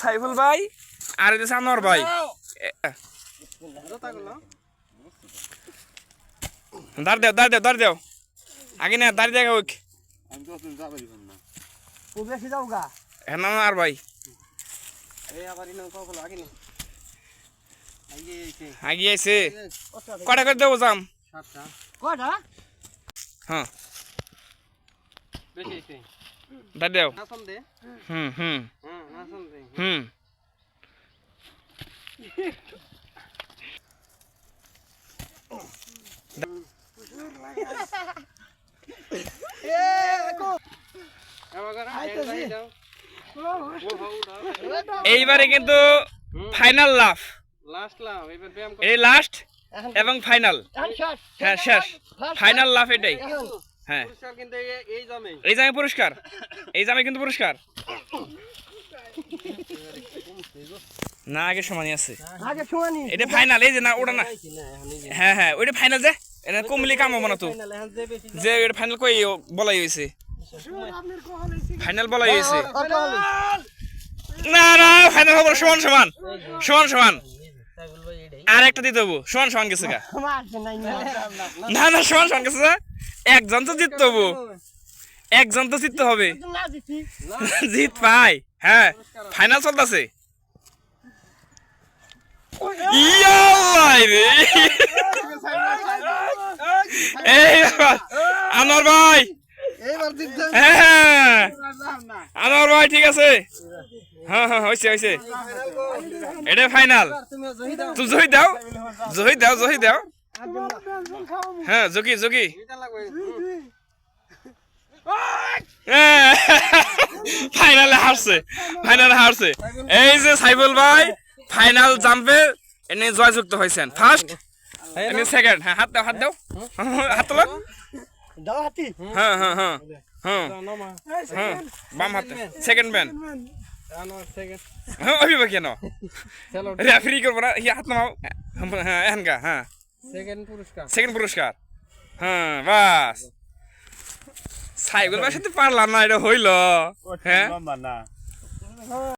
সাইফুল ভাই? আর এটা সানোয়ার ভাই। দাঁড় দেও দাঁড় দেও দাঁড় দেও। আগে না দাঁড়িয়ে দেখা ওকে। হ্যাঁ না আর ভাই। এই আবার আগে আইছে কটা করে দেবো যাম সাতটা। হ্যাঁ। দাঁড় দেও। হুম হুম। নাসন দে। হুম। এইবারে কিন্তু ফাইনাল লাভ এই লাস্ট এবং ফাইনাল হ্যাঁ শেষ। ফাইনাল লাভ এটাই। হ্যাঁ। এই জামে পুরস্কার। এই জামে কিন্তু পুরস্কার। না আগে সমানই আছে। আগে শুনানি এটা ফাইনাল এই যে না ওটা না। হ্যাঁ হ্যাঁ ওইটা ফাইনাল যে। এটা কমলি কাম হবে না তো। যে এটা ফাইনাল কই বলাই ফাইনাল বলাই না না ফাইনাল হবে সমান সমান। সমান সমান। আর একটা দিতে হব। সমান সমান গেছে গা। না না সমান সমান গেছে একজন তো জিততে হব। একজন তো জিততে হবে। জিত। পাই। হ্যাঁ ফাইনাল চলতেছে। এই আনোয়ার ভাই হ্যাঁ আনোয়ার ঠিক আছে হ্যাঁ হ্যাঁ হয়েছে হয়েছে এটা ফাইনাল তুমি জহি দাও জহি দাও জহি দাও হ্যাঁ এটা লাগবে ফাইনালে হারছে ফাইনালে হারছে এই যে সাইবুল ভাই ফাইনাল জাম্পে এনে জয়যুক্ত হয়েছেন। ফার্স্ট এনে সেকেন্ড হ্যাঁ হাত দাও হাত দাও। হাত তোলো। দাও হাতি। হ্যাঁ হ্যাঁ হ্যাঁ হ্যাঁ। হ্যাঁ বাম হাতে। সেকেন্ড ম্যান হ্যাঁ অভিভাবক কেন চলো। রেফারি করব না হাত নামাও। হ্যাঁ এখানকা হ্যাঁ। সেকেন্ড পুরস্কার। সেকেন্ড পুরস্কার। হ্যাঁ বাস। সাইকেল বাসাতে পারলাম না এটা হইল। হ্যাঁ?